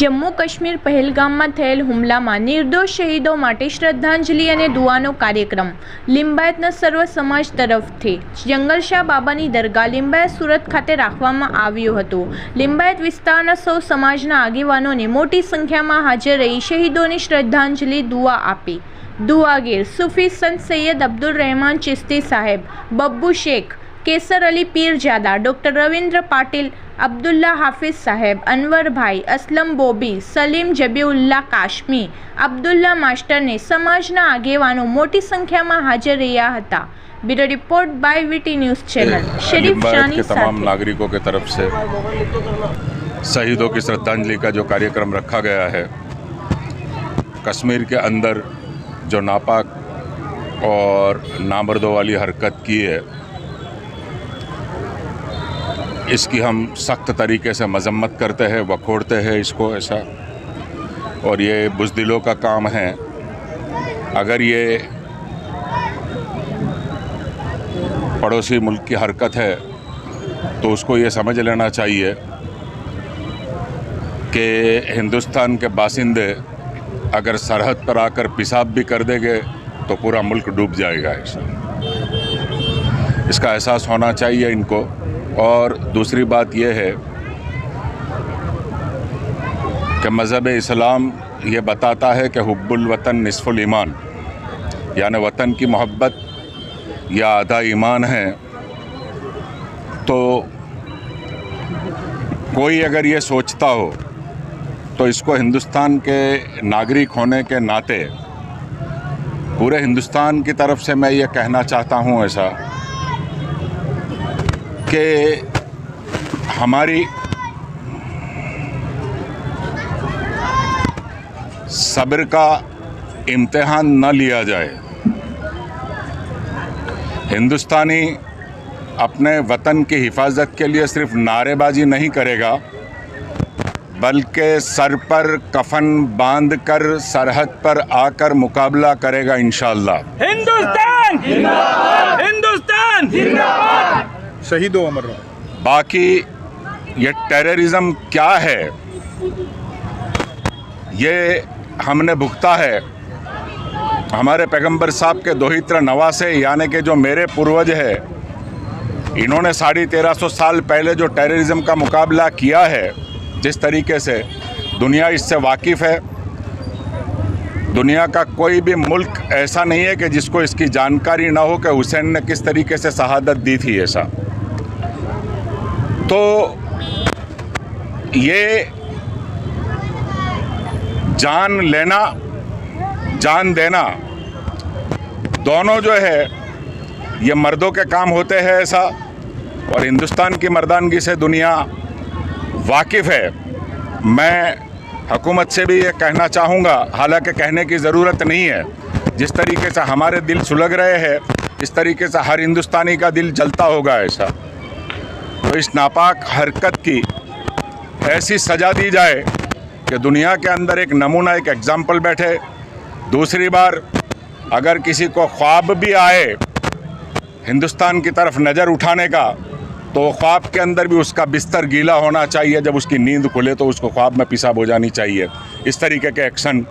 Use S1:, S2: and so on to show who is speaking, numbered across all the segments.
S1: જમ્મુ કાશ્મીર પહેલગામમાં થયેલ હુમલામાં નિર્દોષ શહીદો માટે શ્રદ્ધાંજલિ અને દુઆનો કાર્યક્રમ. લિંબાયતના સર્વ સમાજ તરફથી જંગલશાહ બાબાની દરગાહ લિંબાયત સુરત ખાતે રાખવામાં આવ્યું હતું. લિંબાયત વિસ્તારના સૌ સમાજના આગેવાનોને મોટી સંખ્યામાં હાજર રહી શહીદોને શ્રદ્ધાંજલિ, દુઆ આપી. દુઆગીર સૂફી સંત સૈયદ અબ્દુલ રહેમાન ચિસ્તી સાહેબ, બબ્બુ શેખ, કેસર અલી પીરજાદા ડૉક્ટર રવિન્દ્ર પાટીલ અબ્દુલ્લા હાફિઝ સાહેબ અનવરભાઈ અસલમ બોબી સલીમ જબીઉલ્લા કાશ્મી અબ્દુલ્લા માસ્ટરને સમાજના આગેવાનો મોટી સંખ્યામાં હાજર રહ્યા હતા bureau report by VT news channel Sharif
S2: Limbayat
S1: Shani
S2: के तमाम
S1: સાથે
S2: नागरिकों के तरफ से शहीदों की श्रद्धांजलि का जो कार्यक्रम रखा गया है कश्मीर के अंदर जो नापाक और नामर्दों वाली हरकत की है इसकी हम सख्त तरीके से मजम्मत करते हैं, वखोड़ते हैं इसको ऐसा। और ये बुजदिलों का काम है। अगर ये पड़ोसी मुल्क की हरकत है तो उसको ये समझ लेना चाहिए कि हिंदुस्तान के बासिंदे अगर सरहद पर आकर पेशाब भी कर देंगे तो पूरा मुल्क डूब जाएगा इसका एहसास होना चाहिए इनको। और दूसरी बात यह है कि मज़हब इस्लाम ये बताता है कि हुब्बुल वतन निसफुल ईमान, यानी वतन की मोहब्बत या आधा ईमान है। तो कोई अगर ये सोचता हो तो इसको हिंदुस्तान के नागरिक होने के नाते, पूरे हिंदुस्तान की तरफ़ से मैं ये कहना चाहता हूँ ऐसा कि हमारी सब्र का इम्तहान न लिया जाए। हिंदुस्तानी अपने वतन की हिफाजत के लिए सिर्फ़ नारेबाजी नहीं करेगा, बल्कि सर पर कफन बाँध कर सरहद पर आकर मुकाबला करेगा इंशाल्लाह।
S3: हिंदुस्तान! हिंदुस्तान!
S4: शहीदों अमर रहो
S2: बाकी ये टेररिज्म क्या है? ये हमने भुगता है। हमारे पैगंबर साहब के दोहित्र नवासे यानी कि जो मेरे पूर्वज है, इन्होंने साढ़े तेरह सौ साल पहले जो टेररिज्म का मुकाबला किया है, जिस तरीके से दुनिया इससे वाकिफ़ है। दुनिया का कोई भी मुल्क ऐसा नहीं है कि जिसको इसकी जानकारी ना हो कि हुसैन ने किस तरीके से शहादत दी थी ऐसा। तो ये जान लेना, जान देना, दोनों जो है, ये मर्दों के काम होते हैं ऐसा, और हिंदुस्तान की मर्दानगी से दुनिया वाकिफ़ है। मैं हुकूमत से भी ये कहना चाहूँगा, हालाँकि कहने की ज़रूरत नहीं है। जिस तरीके से हमारे दिल सुलग रहे हैं, इस तरीके से हर हिंदुस्तानी का दिल जलता होगा ऐसा। तो इस नापाक हरकत की ऐसी सज़ा दी जाए कि दुनिया के अंदर एक नमूना, एक एग्ज़ाम्पल बैठे। दूसरी बार अगर किसी को ख्वाब भी आए हिंदुस्तान की तरफ़ नज़र उठाने का तो ख्वाब के अंदर भी उसका बिस्तर गीला होना चाहिए। जब उसकी नींद खुले तो उसको ख्वाब में पिसाब हो जानी चाहिए। इस तरीके के एक्शन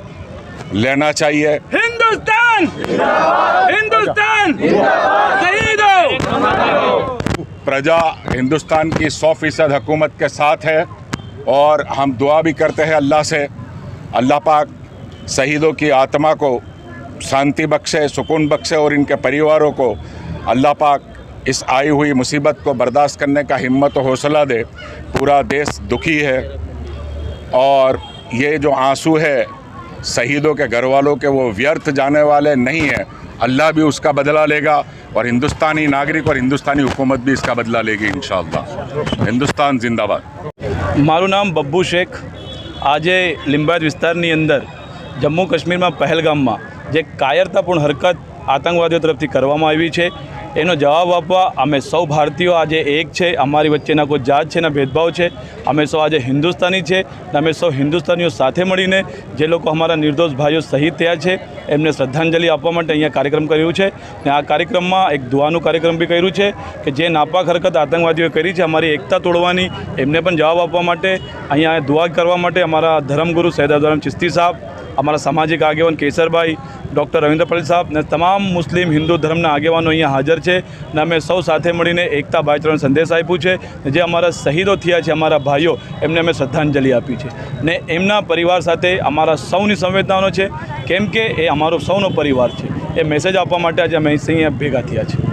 S2: लेना चाहिए।
S3: हिंदुस्तान! हिंदुस्तान!
S2: प्रजा हिंदुस्तान की सौ फ़ीसद हुकूमत के साथ है और हम दुआ भी करते हैं अल्लाह से। अल्लाह पाक शहीदों की आत्मा को शांति बख्शे, सुकून बख्शे और इनके परिवारों को अल्लाह पाक इस आई हुई मुसीबत को बर्दाश्त करने का हिम्मत और हौसला दे। पूरा देश दुखी है और ये जो आँसू है, शहीदों के घर वालों के वो व्यर्थ जाने वाले नहीं हैं। अल्लाह भी उसका बदला लेगा और हिंदुस्तानी नागरिक और हिंदुस्तानी हुकूमत भी इसका बदला लेगी इन हिंदुस्तान जिंदाबाद
S3: મારું નામ બબ્બુ શેખ આજે લિંબાયત વિસ્તારની અંદર જમ્મુ કાશ્મીરમાં પહેલગામમાં જે કાયરતાપૂર્ણ હરકત આતંકવાદીઓ તરફથી કરવામાં આવી છે એનો જવાબ આપવા અમે સૌ ભારતીયો આજે એક છે. અમારી વચ્ચેના કોઈ જાત છે એના ભેદભાવ છે. અમે સૌ આજે હિન્દુસ્તાની છે. અમે સૌ હિન્દુસ્તાનીઓ સાથે મળીને જે લોકો અમારા નિર્દોષ ભાઈઓ શહીદ થયા છે, એમને શ્રદ્ધાંજલિ આપવા માટે અહીંયા કાર્યક્રમ કર્યું છે. ને આ કાર્યક્રમમાં એક દુઆનું કાર્યક્રમ બી કર્યું છે કે જે નાપાક હરકત આતંકવાદીઓએ કરી છે, અમારી એકતા તોડવાની, એમને પણ જવાબ આપવા માટે અહીંયા દુઆ કરવા માટે અમારા ધર્મગુરુ સૈદાદરમ ચિસ્તી સાહેબ અમારા સામાજિક આગેવાન કેસરભાઈ, ડૉક્ટર રવિન્દ્ર પટેલ સાહેબ ને તમામ મુસ્લિમ હિન્દુ ધર્મના આગેવાનો અહીંયા હાજર છે ને અમે સૌ સાથે મળીને એકતા ભાઈચારાનો સંદેશ આપ્યું છે જે અમારા શહીદો થયા છે, અમારા ભાઈઓ, એમને અમે શ્રદ્ધાંજલિ આપી છે. ને એમના પરિવાર સાથે અમારા સૌની સંવેદનાનો છે, કેમ કે એ અમારો સૌનો પરિવાર છે. એ મેસેજ આપવા માટે આજે અમે અહીંયા ભેગા થયા છે